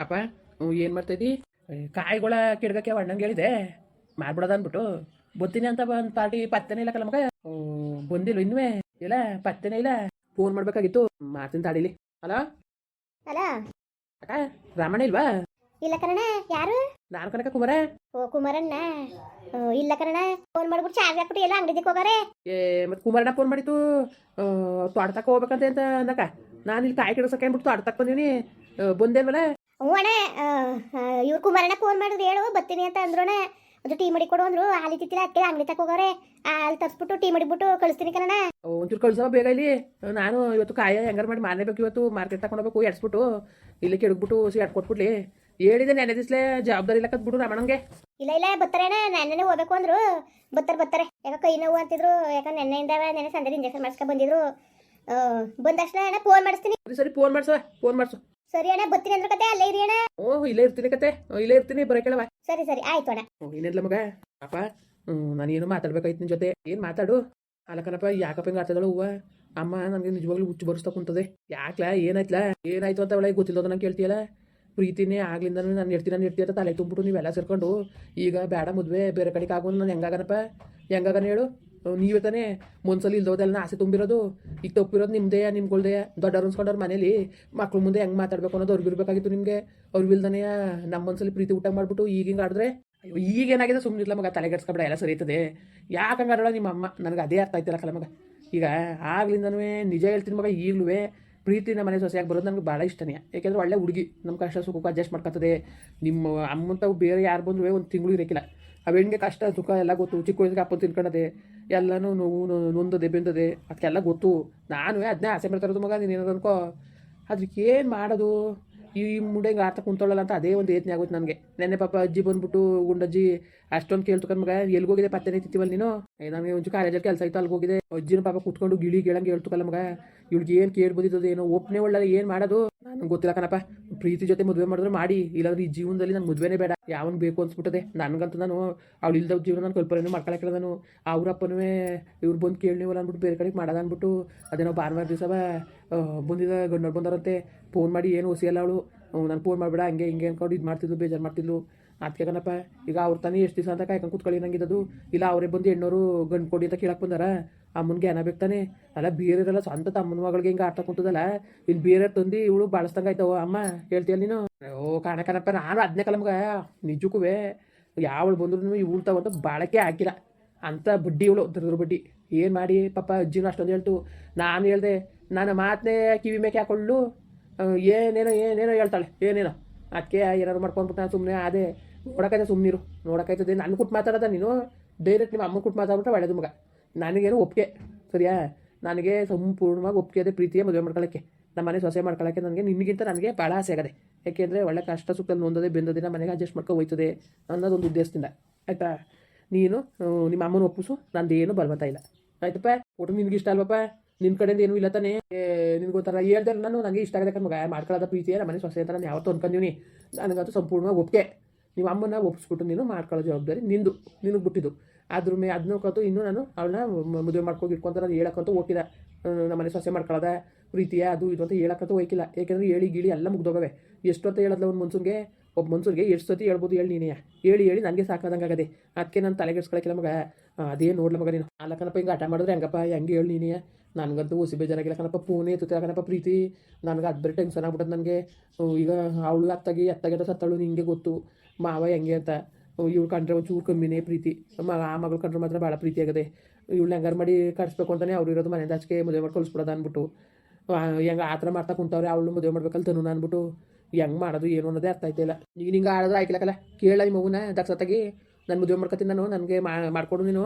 ಅಪ್ಪ ಏನು ಮಾಡ್ತೈತಿ ಕಾಯಿಗಳ ಕಿಡ್ಗಕ್ಕೆ ಅಣ್ಣಂಗೆ ಹೇಳಿದೆ. ಮಾಡ್ಬಿಡೋದು ಅಂದ್ಬಿಟ್ಟು. ಬತ್ತೀನಿ ಅಂತ ಒಂದು ಪಾರ್ಟಿ ಪತ್ತೆನೇ ಇಲ್ಲ ಕಲ ಮಗ ಬಂದಿಲ್ಲ ಇನ್ನುವೇ ಇಲ್ಲ ಪತ್ತೆನೇ ಇಲ್ಲ. ಫೋನ್ ಮಾಡ್ಬೇಕಾಗಿತ್ತು. ಮಾಡ್ತೀನಿ ತಾಡಿಲಿ ಹಲೋ? ಹಲೋ? ಅಕ್ಕ ರಾಮಣ್ಣ ಇಲ್ವಾ? ಇಲ್ಲ ಕರಣ ಯಾರು? ನಾನು ಕನಕ ಕುಮಾರ. ಓ ಕುಮಾರಣ್ಣ. ಇಲ್ಲ ಕರಣ ಫೋನ್ ಮಾಡ್ಬಿಟ್ಟು ಚಾರ್ಜ್ ಹಾಕ್ಬಿಟ್ಟು ಎಲ್ಲ ಅಂಗಡಿಗೆ ಹೋಗಾರೆ. ಏ ಮತ್ತೆ ಕುಮಾರಣ್ಣ ಫೋನ್ ಮಾಡಿತ್ತು. ತೋಟ ತಕ ಹೋಗ್ಬೇಕಂತ ಅಂತ ಅಂದಕ್ಕ. ನಾನು ಇಲ್ಲಿ ಕಾಯಿ ಕೆಡಸಕ್ಕೆ ಅಂದ್ಬಿಟ್ಟು ತೋಟ ತಕ್ಕ ಬಂದೀನಿ ಬಂದೇನಲ್ಲ? ಹ್ಞೂ ಅಣ್ಣ ಇವ್ರು ಕುಮಾರಣ್ಣ ಫೋನ್ ಮಾಡಿದ್ರು ಹೇಳು ಬರ್ತೀನಿ ಅಂತ ಅಂದ್ರೋಣ ಒಂದು ಟೀ ಮಾಡಿ ಕೊಡು ಅಂದ್ರು ಅಲ್ಲಿ ತಿತ್ತಿಲ್ಲ ಅದಕ್ಕೆ ಅಂಗಡಿ ತಕ ಹೋಗೋರೆ ಅಲ್ಲಿ ತರಿಸ್ಬಿಟ್ಟು ಟೀ ಮಾಡಿಬಿಟ್ಟು ಕಳಿಸ್ತೀನಿ ಕಣ ಒಂಚೂರು ಕಳ್ಸೋ ಬೇಗ ಇಲ್ಲಿ. ನಾನು ಇವತ್ತು ಕಾಯ ಹೆಂಗಾರು ಮಾಡಿ ಮಾರಲೇಬೇಕು ಇವತ್ತು ಮಾರ್ಕೆಟ್ ತಗೊಂಡೋಗ್ಬೇಕು ಎಡ್ಸ್ಬಿಟ್ಟು ಇಲ್ಲಿ ಕೆಡಗ್ಬಿಟ್ಟು ಎಡ್ ಕೊಟ್ಬಿಡ್ಲಿ ಹೇಳಿದೆ ನೆನೆ ದಿಸ್ಲೆ ಜವಾಬ್ದಾರಿ ಇಲ್ಲ ಕತ್ಬಿಡು ರಮಣಂಗೆ ಇಲ್ಲ ಇಲ್ಲ ಬರ್ತಾರೆ ನೆನ್ನೆ ಹೋಗ್ಬೇಕು ಅಂದ್ರು ಬರ್ತಾರೆ ಬರ್ತಾರೆ. ಯಾಕ ಕೈ ನೋವು ಅಂತಿದ್ರು ಯಾಕ ನೆನ್ನೆಯಿಂದ ನೆನೆ ಸಂಜೆ ಇಂಜೆಕ್ಷನ್ ಮಾಡಿಸ್ಕೊ ಬಂದಿದ್ರು. ಆ, ಬಂದ ತಕ್ಷಣ ಅಣ್ಣ ಫೋನ್ ಮಾಡಿಸ್ತೀನಿ. ಸರಿ ಸರಿ ಫೋನ್ ಮಾಡ್ಸವ ಫೋನ್ ಮಾಡ್ಸು. ಸರಿ ಅಣ್ಣ ಬರ್ತೀನಿ ಅಂದ್ರ ಕತೆ ಅಲ್ಲೇ ಇರಿ ಅಣ್ಣ. ಓ ಇಲ್ಲೇ ಇರ್ತೀನಿ ಕತೆ. ಇಲ್ಲೇ ಇರ್ತೀನಿ ಬರೋ ಕೇಳವ ಸರಿ ಸರಿ ಆಯ್ತು ಅಣ್ಣ. ಇನ್ನೆಲ್ಲ ಮಗ? ಅಪ್ಪ ನಾನೇನು ಮಾತಾಡ್ಬೇಕಾಯ್ತು ನಿನ್ ಜೊತೆ. ಏನು ಮಾತಾಡು? ಅಲ್ಲಕನಪ್ಪ ಯಾಕಪ್ಪ ಹಿಂಗೆ ಆಡ್ತದಳು ಹೂವ? ಅಮ್ಮ ನನಗೆ ನಿಜವಾಗ್ಲೂ ಹುಚ್ಚು ಬರ್ಸ್ತಾ ಕುಂತದೆ. ಯಾಕ್ಲಾ ಏನಾಯ್ತಲ? ಏನಾಯ್ತು ಅಂತ ಅವಳಿಗೆ ಗೊತ್ತಿಲ್ಲದ ನಂಗೆ ಕೇಳ್ತೀಯಲ್ಲ? ಪ್ರೀತಿನೇ ಆಗ್ಲಿಂದ ನಾನು ಇರ್ತೀನಿ ನಾನು ಇರ್ತೀಯ ಅಂತ ತಲೆ ತುಂಬಿಟ್ಟು ನೀವೆಲ್ಲ ಸೇರ್ಕೊಂಡು ಈಗ ಬೇಡ ಮದುವೆ ಬೇರೆ ಕಡೆಗೆ ಆಗೋದು ನಾನು ಹೆಂಗಾಗನಪ್ಪ? ಹೆಂಗಾಗನ ಹೇಳು? ನೀವೇ ತಾನೇ ಮನ್ಸಲ್ಲಿ ಇಲ್ದೋದೆಲ್ಲ ಆಸೆ ತುಂಬಿರೋದು. ಈಗ ತಪ್ಪಿರೋದು ನಿಮ್ಮದೇ ನಿಮ್ಗಳ್ದೇ ದೊಡ್ಡವ್ರು ಅನ್ಸ್ಕೊಂಡವ್ರ ಮನೇಲಿ ಮಕ್ಳು ಮುಂದೆ ಹೆಂಗೆ ಮಾತಾಡ್ಬೇಕು ಅನ್ನೋದು ಅವ್ರಿಗೆ ಇರಬೇಕಾಗಿತ್ತು ನಿಮಗೆ. ಅವ್ರು ಇಲ್ದನೇ ಮನ್ಸಲ್ಲಿ ಪ್ರೀತಿ ಊಟ ಮಾಡ್ಬಿಟ್ಟು ಈಗ ಹಿಂಗೆ ಆಡಿದ್ರೆ, ಅಯ್ಯೋ ಈಗೇನಾಗಿದೆ ಸುಮ್ಮನಿಲ್ಲ ಮಗ ತಲೆಗೆಡ್ಸ್ಕೊಬೇಡ ಎಲ್ಲ ಸರಿತದೆ ಯಾಕೆ ಹಂಗಾರಳ ನಿಮ್ಮ ಅಮ್ಮ ನನಗೆ ಅದೇ ಅರ್ಥ ಆಯ್ತಿಲ್ಲ ಕಲ ಮಗ. ಈಗ ಆಗ್ಲಿಂದನೂ ನಿಜ ಹೇಳ್ತೀನಿ ಮಗ ಈಗಲೂ ಪ್ರೀತಿ ನಮ್ಮ ಮನೆ ಸೊಸೆಯಾಗಿ ಬರೋದು ನನಗೆ ಭಾಳ ಇಷ್ಟನೇ. ಯಾಕೆಂದ್ರೆ ಒಳ್ಳೆ ಹುಡುಗಿ ನಮ್ಮ ಕಷ್ಟ ಸುಖಕ್ಕೆ ಅಡ್ಜಸ್ಟ್ ಮಾಡ್ಕೊತದೆ ನಿಮ್ಮ ಅಮ್ಮಂತ ಬೇರೆ ಯಾರು ಬಂದರೂ ಒಂದು ತಿಂಗಳು ಇರೋಕ್ಕಿಲ್ಲ ಆ ಹೆಣ್ಣಿಗೆ ಕಷ್ಟ, ಸುಖ ಎಲ್ಲ ಗೊತ್ತು. ಚಿಕ್ಕ ವಯಸ್ಸಿಗೆ ಅಪ್ಪ ತಿನ್ಕೊಳದೆ ಎಲ್ಲನೂ ನೋವು ನೊಂದದೆ, ಬೆಂದದೆ, ಅದಕ್ಕೆಲ್ಲ ಗೊತ್ತು. ನಾನು ಅದನ್ನೇ ಆಸೆ ಮಾಡ್ತಾ ಮಗ, ನೀನು ಏನಾದ್ರು ಅನ್ಕೋ. ಅದಕ್ಕೆ ಏನು ಮಾಡೋದು? ಈ ಮುಂಡೆಗೆ ಆತ ಕುಂತೊಳಲ್ಲ ಅಂತ ಅದೇ ಒಂದು ಯತ್ನ ಆಗುತ್ತೆ ನನಗೆ. ನೆನ್ನೆ ಪಾಪ ಅಜ್ಜಿ ಬಂದ್ಬಿಟ್ಟು ಗುಂಡಜ್ಜಿ ಅಷ್ಟೊಂದು ಕೇಳ್ತು ಮಗ ಎಲ್ಗೋಗಿದೆ ಪತ್ತೆನೇ ತಿತ್ತಿವಲ್ಲ ನೀನು? ನನಗೆ ಒಂಚೂರು ಕಾಲೇಜಲ್ಲಿ ಕೆಲಸ ಇತ್ತು ಅಲ್ಲಿಗೆ ಹೋಗಿದೆ ಅಜ್ಜಿನ ಪಾಪ ಕುತ್ಕೊಂಡು ಗಿಳಿ, ಗಿಳಂಗೆ ಹೇಳ್ತಕಲ್ಲ ಮಗ. ಇವ್ಳಿಗೆ ಏನು ಕೇಳ್ಬೋದಿದ್ದು ಏನೋ ಒಪ್ಪನೆ ಒಳ್ಳೆ ಏನು ಮಾಡೋದು? ನನಗೆ ಗೊತ್ತಿಲ್ಲ ಕಣಪ್ಪ. ಪ್ರೀತಿ ಜೊತೆ ಮದುವೆ ಮಾಡಿದ್ರೆ ಮಾಡಿ, ಇಲ್ಲಾಂದ್ರೆ ಈ ಜೀವನದಲ್ಲಿ ನಂಗೆ ಮದುವೆನೇ ಬೇಡ. ಯಾವನ್ ಬೇಕು ಅನ್ಸ್ಬಿಟ್ಟದೆ. ನನಗಂತೂ ನಾನು ಅವ್ಳು ಇಲ್ದ ಜೀವನ ನಾನು ಕಲ್ಪನೆ ಮಾಡ್ಕೊಳಕ್ಕೆ ನಾನು ಅವ್ರಪ್ಪನೂ ಇವ್ರು ಬಂದು ಕೇಳಿವಲ್ಲ ಅಂದ್ಬಿಟ್ಟು ಬೇರೆ ಕಡೆಗೆ ಮಾಡೋದು ಅಂದ್ಬಿಟ್ಟು ಅದೇನೋ ಭಾನುವಾರ ದಿವಸ ಬಂದಿದ್ದ ಗಂಡೋರು ಬಂದಾರಂತೆ. ಫೋನ್ ಮಾಡಿ ಏನು ಹೊಸಿಯಲ್ಲ ಅವಳು. ನಾನು ಫೋನ್ ಮಾಡ್ಬೇಡ, ಹಂಗೆ ಹಿಂಗೆ ಅನ್ಕೊಂಡು ಇದು ಮಾಡ್ತಿದ್ಲು, ಬೇಜಾರು ಮಾಡ್ತಿದ್ಲು. ಅದಕ್ಕೆ ಕಣಪ್ಪ, ಈಗ ಅವ್ರ ತಾನೇ ಎಷ್ಟು ದಿವಸ ಅಂತ ಕಾಯ್ಕೊಂಡು ಕೂತ್ಕೊಳ್ಳಿ ನಂಗಿದ್ದದು ಇಲ್ಲ ಅವರೇ ಬಂದು ಹೆಣ್ಣೋರು ಗಂಡು ಕೊಡಿ ಅಂತ ಕೇಳಕ್ಕೆ ಬಂದಾರ. ಅಮ್ಮನಿಗೆ ಏನ ಬಿಡ್ತಾನೆ. ತಾನೆ ಅಲ್ಲ, ಬೀರದಲ್ಲ ಸ್ವಂತ ತಮ್ಮನ ಮಗಳಿಗೆ ಹಿಂಗೆ ಆಟ ಕುಂತದಲ್ಲ? ಇಲ್ಲಿ ಬೇರೆ ತಂದು ಇವಳು ಬಳಸ್ದಂಗೆ ಆಯ್ತವ ಅಮ್ಮ? ಹೇಳ್ತೀಯಲ್ಲ ನೀನು? ಓ, ಕಾಣಕನಪ್ಪ, ನಾನು ಅದನ್ನೇ ಕಲಮ್ಗೆ. ನಿಜಕ್ಕೂ ಯಾವಳು ಬಂದ್ರು ಇವಳು ತಗೊಂಡು ಬಾಳಕ್ಕೆ ಹಾಕಿಲ್ಲ. ಅಂತ ಬಡ್ಡಿ ಇವಳು, ದುರ್ದ್ರ ಬಡ್ಡಿ. ಏನು ಮಾಡಿ ಪಾಪ ಅಜ್ಜಿನೂ ಅಷ್ಟೊಂದು ಹೇಳ್ತು. ನಾನು ಹೇಳ್ದೆ, ನನ್ನ ಮಾತನ್ನೇ ಕಿವಿ ಮೇಕೆ ಹಾಕೊಳ್ಳು. ಏನೇನೋ ಏನೇನೋ ಹೇಳ್ತಾಳೆ. ಏನೇನೋ. ಅದಕ್ಕೆ ಏನಾರು ಮಾಡ್ಕೊಂಡ್ಬಿಟ್ಟು ನಾನು ಸುಮ್ಮನೆ ಅದೇ ನೋಡೋಕೈತೆ ಸುಮ್ಮನಿರು ನೋಡಕೈತದೆ ನನ್ನ ಕುಟ್ಟು ಮಾತಾಡೋದ ನೀನು? ಡೈರೆಕ್ಟ್ ನಿಮ್ಮ ಅಮ್ಮ ಕುಟ್ಟು ಮಾತಾಡ್ಬಿಟ್ರೆ ಒಳ್ಳೆದು ಮಗ. ನನಗೇನು ಒಪ್ಪಿಗೆ, ಸರಿಯಾ? ನನಗೆ ಸಂಪೂರ್ಣವಾಗಿ ಒಪ್ಪಿಗೆ ಅದೇ ಪ್ರೀತಿಯ ಮದುವೆ ಮಾಡ್ಕೊಳ್ಳೋಕ್ಕೆ ನಮ್ಮ ಮನೆ ಸೊಸೆ ಮಾಡ್ಕೊಳ್ಳೋಕ್ಕೆ ನನಗೆ ನಿನಗಿಂತ ನನಗೆ ಭಾಳ ಆಸೆ ಆಗದೆ. ಯಾಕೆಂದರೆ ಒಳ್ಳೆ ಕಷ್ಟ ಸುಖದಲ್ಲಿ ನೊಂದದೆ ಬೆಂದದೆ ಮನೆಗೆ ಅಡ್ಜಸ್ಟ್ ಮಾಡ್ಕೊ ಹೋಯ್ತದೆ ಅನ್ನೋದೊಂದು ಉದ್ದೇಶದಿಂದ. ಆಯಿತಾ? ನೀನು ನಿಮ್ಮ ಅಮ್ಮನ ಒಪ್ಪಿಸು ಏನು ಬಲವಂತ ಇಲ್ಲ. ಆಯ್ತಪ್ಪ? ಒಟ್ಟು ನಿನ್ಗೆ ಇಷ್ಟ ಅಲ್ವಪ್ಪ? ನಿನ್ನ ಕಡೆಯಿಂದ ಏನೂ ಇಲ್ಲ ತಾನೇ? ನಿನ್ಗೆ ಗೊತ್ತಾರ ಹೇಳ್ದೆ ನಾನು ನನಗೆ ಇಷ್ಟ ಆಗದೆ ಮಗ. ಮಾಡ್ಕೊಳ್ಳೋದ ಪ್ರೀತಿಯೇ ನಮ್ಮ ಮನೆ ಸೊಸೆ ಅಂತ ನಾನು ಯಾವತ್ತೂ ಅನ್ಕೊಂಡೀನಿ ನನಗಂತೂ ಸಂಪೂರ್ಣವಾಗಿ ಒಪ್ಪಿಗೆ. ನಿಮ್ಮ ಅಮ್ಮನ ಒಪ್ಪಿಸ್ಬಿಟ್ಟು ನೀನು ಮಾಡ್ಕೊಳ್ಳೋ ಜವಾಬ್ದಾರಿ ನಿಂದು, ನಿನಗೆ ಬಿಟ್ಟಿದ್ದು. ಅದ್ರ ಮೇ ಅದನ್ನೂ ಕತ್ತು ಇನ್ನೂ ನಾನು ಅವಳನ್ನ ಮದುವೆ ಮಾಡ್ಕೊಂಡು ಇಟ್ಕೊಂತ ನಾನು ಹೇಳಕ್ಕಂತೂ ಹೋಗಿಲ್ಲ ನಮ್ಮ ಮನೆ ಸೊಸೆ ಮಾಡ್ಕೊಳ್ಳೋದ ಪ್ರೀತಿಯ ಅದು ಇದು ಅಂತ ಹೇಳಕ್ಕಂತೂ ಹೋಗಿಲ್ಲ ಯಾಕೆಂದ್ರೆ ಹೇಳಿ ಗೀಳಿ ಎಲ್ಲ ಮುಗ್ದೋಗವೆ. ಎಷ್ಟು ಅಂತ ಹೇಳದ್ಲ ಒಂದು ಮನ್ಸೂನ್ಗೆ? ಒಬ್ಬ ಮನ್ಸೂರಿಗೆ ಎಷ್ಟು ಸತಿ ಹೇಳ್ಬೋದು ಹೇಳಿ ನೀನೇ ಹೇಳಿ ಹೇಳಿ ನನಗೆ ಸಾಕಾದಂಗೆ ಆಗದೆ. ಅದಕ್ಕೆ ನಾನು ತಲೆಗೆಡ್ಸ್ಕೊಳಕ್ಕಿಲ್ಲ ಮಗ. ಆ, ಅದೇ ನೋಡ್ಲ ಮಗ ನೀನು. ಅಲ್ಲ ಕಣಪ್ಪ ಹಿಂಗೆ ಆಟ ಮಾಡಿದ್ರೆ ಹೆಂಗಪ್ಪ? ಹೆಂಗೆ ಹೇಳಿ ನೀನೇ ನನಗಂತೂ ಹುಸಿ ಬೇಜಾರಾಗಿಲ್ಲ ಕಣಪ್ಪ. ಪೂನೆ ತುತ್ತ ಕಣಪ್ಪ ಪ್ರೀತಿ. ನನಗೆ ಅದು ಬೇರೆ ಟೆನ್ಷನ್ ಆಗ್ಬಿಟ್ಟದ ನನಗೆ. ಈಗ ಅವಳು ಅತ್ತಾಗಿ ಅತ್ತಾಗೆಟ ಸತ್ತಳು ನಿಂಗೆ ಗೊತ್ತು. ಮಾವ ಹೆಂಗೆ ಅಂತ. ಇವಳು ಕಂಡ್ರೆ ಒಂಚೂರು ಕಮ್ಮಿನೇ ಪ್ರೀತಿ. ಮಗ ಆ ಮಗಳು ಕಂಡ್ರೆ ಮಾತ್ರ ಭಾಳ ಪ್ರೀತಿ ಆಗದೆ. ಇವಳು ಹೆಂಗಾರು ಮಾಡಿ ಕಟ್ಸ್ಬೇಕು ಅಂತಾನೆ ಅವ್ರು ಇರೋದು ಮನೆಯಿಂದ ಆಚೆಗೆ ಮದುವೆ ಮಾಡಿ ಕಳಿಸ್ಬಿಡೋದು ಅಂದ್ಬಿಟ್ಟು ಹೆಂಗೆ ಆ ಥರ ಮಾಡ್ತಾ ಕುಂತವ್ರೆ, ಅವಳು ಮದುವೆ ಮಾಡ್ಬೇಕಲ್ಲ ತನು ಅಂದ್ಬಿಟ್ಟು ಹೆಂಗೆ ಮಾಡೋದು ಏನು ಅನ್ನೋದೇ ಅರ್ಥ ಆಯ್ತಿಲ್ಲ ನೀನು ಹಿಂಗೆ ಆಡಿದ್ರೆ ಆಯ್ಕಲಕ್ಕಲ್ಲ ಕೇಳ ಈ ಮಗುನ ದಕ್ಷತಾಗಿ ನಾನು ಮದುವೆ ಮಾಡ್ಕೊತೀನಿ ನಾನು, ನನಗೆ ಮಾಡ್ಕೊಡು ನೀನು.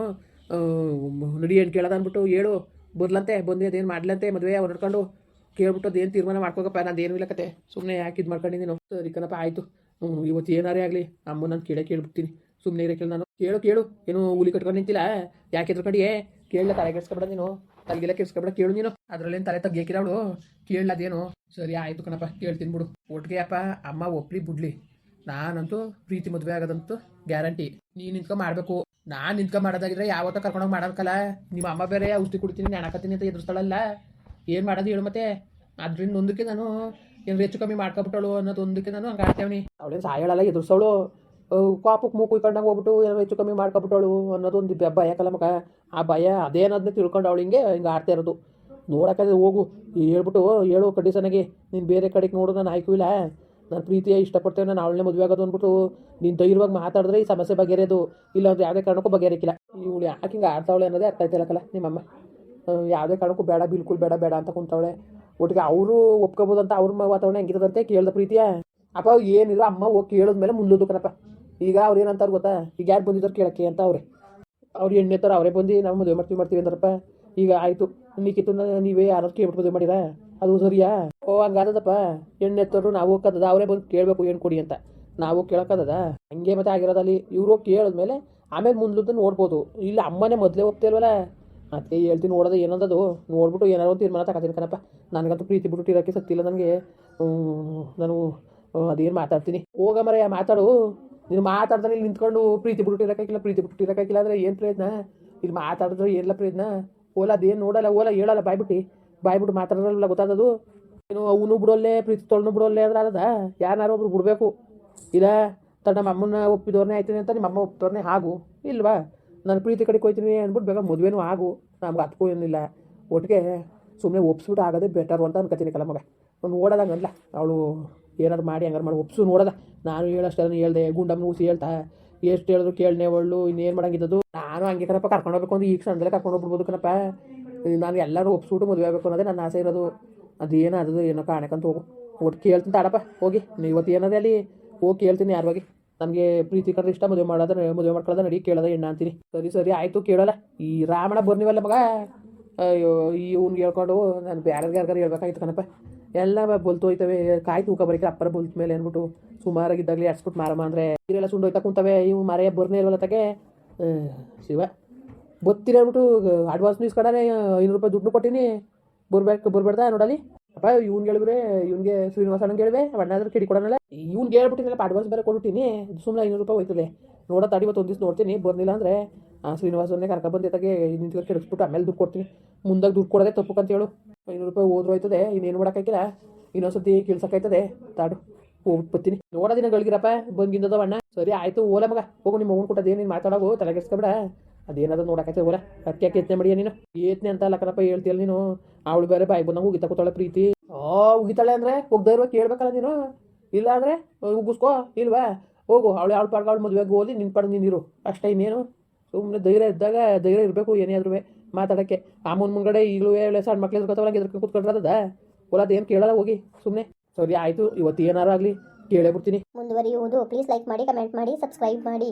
ನಡಿ ಏನು ಕೇಳೋದು ಅಂದ್ಬಿಟ್ಟು ಹೇಳು. ಬರ್ಲಂತೆ ಬಂದು ಅದೇನು ಮಾಡ್ಲಂತೆ, ಮದುವೆ ಅವ್ರು ನೋಡ್ಕೊಂಡು. ಕೇಳ್ಬಿಟ್ಟು ಅದೇನು ತೀರ್ಮಾನ ಮಾಡ್ಕೋಕಪ್ಪ ನಾನು ಏನು ಇಲ್ಲ ಕತೆ. ಸುಮ್ಮನೆ ಯಾಕೆ ಇದು ಮಾಡ್ಕೊಂಡು ನೀನು ಸರಿ ಕಣಪ್ಪ, ಆಯಿತು. ಇವತ್ತು ಏನಾರೇ ಆಗಲಿ ಅಮ್ಮ ನಾನು ಕೇಳೇ ಕೇಳ್ಬಿಡ್ತೀನಿ. ಸುಮ್ಮನೆ ಇರೋಕ್ಕಿಲ್ಲ ನಾನು. ಕೇಳು ಕೇಳು. ಏನು ಹುಲಿ ಕಟ್ಕೊಂಡು ನಿಂತಿಲ್ಲ ಯಾಕೆ ಎದ್ರಕೊಂಡಿಯೇ ಕೇಳಲ್ಲ ತಲೆ ಕೆಡ್ಸ್ಕೊಬೇಡ ನೀನು. ತಲೆಗೆಲ್ಲ ಕೆಡ್ಸ್ಕೊಬೇಡ, ಕೇಳು ನೀನು. ಅದರಲ್ಲೇನು ತಲೆ ತೆಗಿಯಕ್ಕಿಲ್ಲ ಅವಳು? ಕೇಳಲದೇನು ಸರಿ, ಆಯಿತು ಕಣಪ್ಪ, ಕೇಳ್ತೀನಿ ಬಿಡು. ಒಟ್ಟಿಗೆ ಅಪ್ಪ, ಅಮ್ಮ ಒಪ್ಲಿ ಬಿಡ್ಲಿ. ನಾನಂತೂ ಪ್ರೀತಿ ಮದುವೆ ಆಗೋದಂತೂ ಗ್ಯಾರಂಟಿ. ನೀನು ನಿಂತ್ಕೊ ಮಾಡಬೇಕು. ನಾನು ನಿಂತ್ಕೊ ಮಾಡೋದಾಗಿದ್ರೆ ಯಾವತ್ತೋ ಕರ್ಕೊಂಡೋಗಿ ಮಾಡೋಕ್ಕಲ್ಲ. ನಿಮ್ಮ ಅಮ್ಮ ಬೇರೆ ಔಷಧಿ ಕುಡ್ತೀನಿ ನೆನಕತ್ತೀನಿ ಅಂತ ಎದುರಿಸ್ತಾಳಲ್ಲ. ಏನು ಮಾಡೋದು ಹೇಳು ಮತ್ತೆ. ಅದರಿಂದ ಒಂದಕ್ಕೆ ನಾನು ಏನು ಹೆಚ್ಚು ಕಮ್ಮಿ ಮಾಡ್ಕೊಬಿಟ್ಟಳು ಅನ್ನೋದೊಂದಕ್ಕೆ ನಾನು ಹಂಗೆ ಆಡ್ತೇವನಿ ಅವಳೇನು ಸಾಯಳಲ್ಲ ಎದುರ್ಸವಳು ಕಾಪಕ್ಕೆ ಮೂಗು ಕುಯ್ಕೊಂಡಾಗ ಹೋಗ್ಬಿಟ್ಟು ಏನೋ ಹೆಚ್ಚು ಕಮ್ಮಿ ಮಾಡ್ಕೊಬಿಟ್ಟಳು ಅನ್ನೋದೊಂದು ಭಯ ಕಲ ಮಗ. ಆ ಭಯ ಅದೇನದನ್ನ ತಿಳ್ಕೊಂಡು ಅವಳು ಹಿಂಗೆ ಹಿಂಗೆ ಆಡ್ತಾ ಇರೋದು. ನೋಡಕ್ಕೆ ಹೋಗು. ಹೇಳ್ಬಿಟ್ಟು ಹೇಳು ಕಂಡೀಷನಾಗೆ ನೀನು ಬೇರೆ ಕಡೆಗೆ ನೋಡು, ನಾನು ಆಯ್ಕು ಇಲ್ಲ ನಾನು ಪ್ರೀತಿಯ ಇಷ್ಟಪಡ್ತೇವೆ, ನಾನು ಅವಳನ್ನೇ ಮದುವೆ ಆಗೋದು ಅಂದ್ಬಿಟ್ಟು ನೀನು ಧೈರ್ಯವಾಗಿ ಮಾತಾಡಿದ್ರೆ ಈ ಸಮಸ್ಯೆ ಬಗೆಹರಿಯೋದು. ಇಲ್ಲ ಅಂದ್ರೆ ಯಾವುದೇ ಕಾರಣಕ್ಕೂ ಬಗೆಹರಿಕಿಲ್ಲ. ಇವಳು ಯಾಕೆ ಹಿಂಗೆ ಆಡ್ತಾವಳೆ ಅನ್ನೋದೇ ಅರ್ಥ ಕಲ ನಿಮ್ಮಮ್ಮ. ಯಾವುದೇ ಕಾರಣಕ್ಕೂ ಬೇಡ, ಬಿಲ್ಕುಲ್ ಬೇಡ ಬೇಡ ಅಂತ ಕುಂತವಳೆ. ಒಟ್ಟಿಗೆ ಅವರು ಒಪ್ಕೋಬೋದಂತ ಅವ್ರ ವಾತಾವರಣ ಹೆಂಗಿರೋದಂತೆ ಕೇಳ್ದ ಪ್ರೀತಿಯ. ಅಪ್ಪ ಏನಿಲ್ಲ, ಅಮ್ಮ ಹೋಗಿ ಕೇಳಿದ್ಮೇಲೆ ಮುಂದೋದು ಕಣಪ್ಪ ಈಗ ಅವ್ರು ಏನಂತಾರೆ ಗೊತ್ತಾ? ಈಗ ಯಾರು ಬಂದಿದ್ದಾರೆ ಕೇಳಕ್ಕೆ ಅಂತ ಅವ್ರೆ. ಅವ್ರು ಎಣ್ಣೆ ಥರ ಅವರೇ ಬಂದು ನಾವು ಮದುವೆ ಮಾಡ್ತೀವಿ ಮಾಡ್ತೀವಿ ಅಂತಾರಪ್ಪ ಈಗ ಆಯಿತು ನಿಕ್ಕಿತ್ತು ನೀವೇ ಯಾರು ಕೇಳ್ಬಿಟ್ಟು ಮದುವೆ ಅದು ಸರಿಯಾ? ಓ ಹಂಗಾದದಪ್ಪ ಎಣ್ಣೆ ಎತ್ತರು ನಾವು ಕದದ ಅವರೇ ಬಂದು ಕೇಳಬೇಕು, ಏನು ಕೊಡಿ ಅಂತ. ನಾವು ಕೇಳೋಕ್ಕದ ಹಂಗೆ ಮತ್ತೆ ಆಗಿರೋದಲ್ಲಿ ಇವರು ಕೇಳಿದ್ಮೇಲೆ ಆಮೇಲೆ ಮುಂದ್ಲದ್ದು ನೋಡ್ಬೋದು. ಇಲ್ಲ, ಅಮ್ಮನೇ ಮೊದಲೇ ಒಪ್ತಿಲ್ವಲ್ಲ? ಅದಕ್ಕೆ ಹೇಳ್ತೀನಿ ನೋಡೋದು ಏನಂದದು, ನೋಡ್ಬಿಟ್ಟು ಏನಾರು ತೀರ್ಮಾನ ತಗೋತೀನಿ ಕಣಪ್ಪ. ನನಗಂತೂ ಪ್ರೀತಿ ಬಿಟ್ಟು ಇರೋಕ್ಕೆ ಸತ್ತಿಲ್ಲ ನನಗೆ ನಾನು ಅದೇನು ಮಾತಾಡ್ತೀನಿ. ಹೋಗ ಮರ ಮಾತಾಡು. ನೀನು ಮಾತಾಡ್ತಾನೆ ಇಲ್ಲಿ ನಿಂತ್ಕೊಂಡು ಪ್ರೀತಿ ಬಿಟ್ಟು ಇರೋಕ್ಕಾಗಿಲ್ಲ, ಪ್ರೀತಿ ಬಿಟ್ಟು ಇರೋಕ್ಕಾಗಿಲ್ಲ ಅಂದರೆ ಏನು ಪ್ರಯತ್ನ ಇಲ್ಲಿ ಮಾತಾಡಿದ್ರೆ ಏನಿಲ್ಲ ಪ್ರಯತ್ನ ಓಲ, ಅದೇನು ನೋಡಲ್ಲ, ಓಲ ಹೇಳಲ್ಲ, ಬಾಯ್ಬಿಟ್ಟು. ಬಾಯ್ಬಿಟ್ಟು ಮಾತಾಡೋಲ್ಲ ಗೊತ್ತಾದದು ಏನು ಅವನು ಬಿಡೋಲ್ಲೇ, ಪ್ರೀತಿ ತೊಳ್ನು ಬಿಡೋಲ್ಲೇ ಅಂದ್ರೆ ಅದ ಯಾರನ್ನಾರು ಒಬ್ರು ಬಿಡಬೇಕು? ಇಲ್ಲ ತನ್ನ ನಮ್ಮ ಅಮ್ಮನ ಒಪ್ಪಿದವ್ರನ್ನೇ ಆಯ್ತೀನಿ ಅಂತ ನಿಮ್ಮ ಅಮ್ಮ ಒಪ್ಪಿದವ್ರನ್ನೇ ಆಗು ಇಲ್ವಾ? ನಾನು ಪ್ರೀತಿ ಕಡೆಗೆ ಹೋಯ್ತೀನಿ ಅಂದ್ಬಿಟ್ಟು ಬೇಗ ಮದುವೆನೂ ಆಗು. ನಮ್ಗೆ ಅದಕ್ಕೂ ಏನಿಲ್ಲ. ಒಟ್ಟಿಗೆ ಸುಮ್ಮನೆ ಒಪ್ಸ್ಬಿಟ್ಟು ಆಗೋದೇ ಬೆಟರು ಅಂತ ಅನ್ಕೋತೀನಿ ಕಲ ಮಗ. ಅವ್ನು ಓಡೋದಂಗೆ ಅಲ್ಲ ಅವಳು ಏನಾದ್ರು ಮಾಡಿ ಹಂಗಾರು ಮಾಡಿ ಒಪ್ಸು ನೋಡೋದ ನಾನು ಹೇಳೋಷ್ಟೆಲ್ಲ ಹೇಳ್ದೆ. ಗುಂಡಮ್ಮ ಊಸಿ ಹೇಳ್ತಾ, ಎಷ್ಟು ಹೇಳಿದ್ರು ಕೇಳನೆ ಅವಳು, ಇನ್ನೇನು ಮಾಡಂಗಿದ್ದದು? ನಾನು ಹಂಗೆ ಕಣಪ್ಪ, ಕರ್ಕೊಂಡು ಹೋಗ್ಬೇಕು ಅಂದ್ರೆ ಈಗ ಸಣ್ಣದಲ್ಲೇ ಕರ್ಕೊಂಡು ಹೋಗ್ಬಿಡ್ಬೋದು ಕಣಪ್ಪ. ನಾನು ಎಲ್ಲರೂ ಒಪ್ಸ್ಬಿಟ್ಟು ಮದುವೆ ಆಗಬೇಕು ಅನ್ನೋದೇ ನನ್ನ ಆಸೆ ಇರೋದು. ಅದೇನು ಅದು ಏನೋ ಕಾಣಕ್ಕಂತ ಹೋಗು. ಒಟ್ಟು ಕೇಳ್ತೀನಿ ತಾಡಪ್ಪ, ಹೋಗಿ. ಇವತ್ತು ಏನದೇ ಅಲ್ಲಿ? ಹೋಗಿ ಕೇಳ್ತೀನಿ ಯಾರ ಬಗ್ಗೆ. ನನಗೆ ಪ್ರೀತಿ ಕಂಡ್ರೆ ಇಷ್ಟ ಮದುವೆ ಮಾಡೋದ್ರೆ ಮದುವೆ ಮಾಡ್ಕೊಳ್ಳೋದ ನಡಿ, ಕೇಳೋದ ಹೆಣ್ಣ ಅಂತೀನಿ. ಸರಿ ಸರಿ, ಆಯಿತು, ಕೇಳೋಲ್ಲ. ಈ ರಾಮಣ ಬರ್ನಿವಲ್ಲ ಮಗ? ಅಯ್ಯೋ ಇವ್ನಿಗೆ ಹೇಳ್ಕೊಂಡು ನಾನು ಬೇರೆ ಯಾರಿಗಾರು ಹೇಳ್ಬೇಕಾಯ್ತು ಕಣಪ್ಪ. ಎಲ್ಲ ಬೊಲ್ತು ಹೋಯ್ತವೆ. ಕಾಯಿ ತೂಕ ಬರೀಕೆ ಅಪ್ಪರ ಬೊಲ್ತ ಮೇಲೆ ಅಂದ್ಬಿಟ್ಟು ಸುಮಾರಾಗಿದ್ದಾಗಲಿ ಅಡ್ಸ್ಬಿಟ್ಟು ಮಾರಮ್ಮ ಅಂದರೆ ನೀರೆಲ್ಲ ಸುಂಡು ಹೋಯ್ತಾ ಕುಂತವೆ. ಇವು ಮರೆಯ ಬರ್ನೇ ಇಲ್ವಲ್ಲ ತಗೆ? ಶಿವ. ಬತ್ತಿರ ಅಂದ್ಬಿಟ್ಟು, ಅಡ್ವಾನ್ಸ್ ಇಸ್ಕೊಂಡಾನೆ ಐನೂರು ರೂಪಾಯಿ ದುಡ್ಡು ಕೊಟ್ಟಿನಿ. ಬರ್ಬೇಕು, ಬರ್ಬೇಡ್ದ ನೋಡಲಿ? ಅಪ್ಪ, ಇವ್ನ್ ಹೇಳಿದ್ರೆ ಇವ್ನಿಗೆ ಶ್ರೀನಿವಾಸ ಅಣ್ಣ ಹೇಳಿವೆ ಅಣ್ಣಾದ್ರೂ ಕಿಡಿ ಕೊಡೋಣಲ್ಲ. ಇವ್ನಿಗೆ ಹೇಳ್ಬಿಟ್ಟಿನಲ್ಲ ಅಡ್ವಾನ್ಸ್ ಬೇರೆ ಕೊಟ್ಬಿಟ್ಟಿನಿ. ಸುಮ್ಮನೆ ಐನೂರು ರೂಪಾಯಿ ಹೋಯ್ತದೆ. ನೋಡೋ ತಾಡಿ, ಇವತ್ತು ದಿವಸ ನೋಡ್ತೀನಿ, ಬರ್ಲಿಲ್ಲ ಅಂದ್ರೆ ಶ್ರೀನಿವಾಸನ್ನೇ ಕರ್ಕ ಬಂದಿದ್ದಾಗೆ ನಿಂತ್ಕೊಂಡು ಕೆಡಿಸ್ಬಿಟ್ಟು ಆಮೇಲೆ ದುಡ್ಡು ಕೊಡ್ತೀನಿ. ಮುಂದಾಗ ದುಡ್ಡು ಕೊಡೋದೇ ತಪ್ಪು ಅಂತ ಹೇಳು. ಐನೂರು ರೂಪಾಯಿ ಹೋದ್ರು ಹೋಯ್ತದೆ, ಇನ್ನೇನು ಮಾಡೋಕ್ಕಾಗಿಲ್ಲ ಇನ್ನೊಂದ್ಸತಿ ಕಿಳ್ಸಕ್ಕಾಯ್ತದೆ ತಾಡು ಹೋಗ್ಬಿಟ್ಟು ಬರ್ತೀನಿ. ನೋಡೋದಿನ ಗಳಿಗಿರಪ್ಪ ಬಂದಿಂದದ ಅಣ್ಣ. ಸರಿ, ಆಯಿತು, ಓಲ ಮಗ. ಹೋಗು, ನಿಮ್ಮ ಮಗನ್ ಕೊಟ್ಟದ್ದು ನೀನು ಮಾತಾಡೋಗು ತಲೆ ಅದೇನಾದ್ರು ನೋಡಕೈತೆ ಓಲ ಅದಕ್ಕೆ ಯತ್ನೆ ಮಾಡಿಯ ನೀನು? ಏತ್ನೆ ಅಂತ ಅಲ್ಲ ಕಣಪ್ಪ ಹೇಳ್ತೀಯಲ್ಲ ನೀನು. ಅವಳು ಬೇರೆ ಬಾಯಿ ಬಂದಂಗೆ ಉಗಿತಾ ಕೂತಾಳೆ ಪ್ರೀತಿ. ಓ ಉಗಿತಾಳೆ ಅಂದರೆ ಇರುವ ಕೇಳ್ಬೇಕಲ್ಲ ನೀನು? ಇಲ್ಲ ಅಂದರೆ ಉಗಿಸ್ಕೋ ಇಲ್ವಾ? ಹೋಗು, ಅವಳು ಅವಳು ಪಾಡ್ಗ ಅವಳು ಮದುವೆಗೆ ಓದಿ ನಿನ್ನ ಪಾಡು ನೀನಿರು ಅಷ್ಟೇ ಇನ್ನೇನು? ಸುಮ್ಮನೆ ಧೈರ್ಯ ಇದ್ದಾಗ ಧೈರ್ಯ ಇರಬೇಕು, ಏನೇ ಆದ್ರೂ ಮಾತಾಡಕ್ಕೆ. ಆ ಮುನ್ ಮುಂಗಡೆ ಈಗಲೂ ಹೇಳಿ ಸಣ್ಣ ಮಕ್ಳು ಇರ್ಕೊತಾವಲ್ಲ ಎದುರ್ಕೊಂಡು ಕೂತ್ಕೊಂಡ್ರದ? ಓಲದ ಏನು ಕೇಳಲ್ಲ, ಹೋಗಿ ಸುಮ್ಮನೆ ಸರಿ, ಆಯಿತು, ಇವತ್ತು ಏನಾರು ಆಗಲಿ, ಕೇಳೇ ಬಿಡ್ತೀನಿ. ಮುಂದುವರಿಯುವುದು. ಪ್ಲೀಸ್ ಲೈಕ್ ಮಾಡಿ ಕಮೆಂಟ್ ಮಾಡಿ ಸಬ್ಸ್ಕ್ರೈಬ್ ಮಾಡಿ.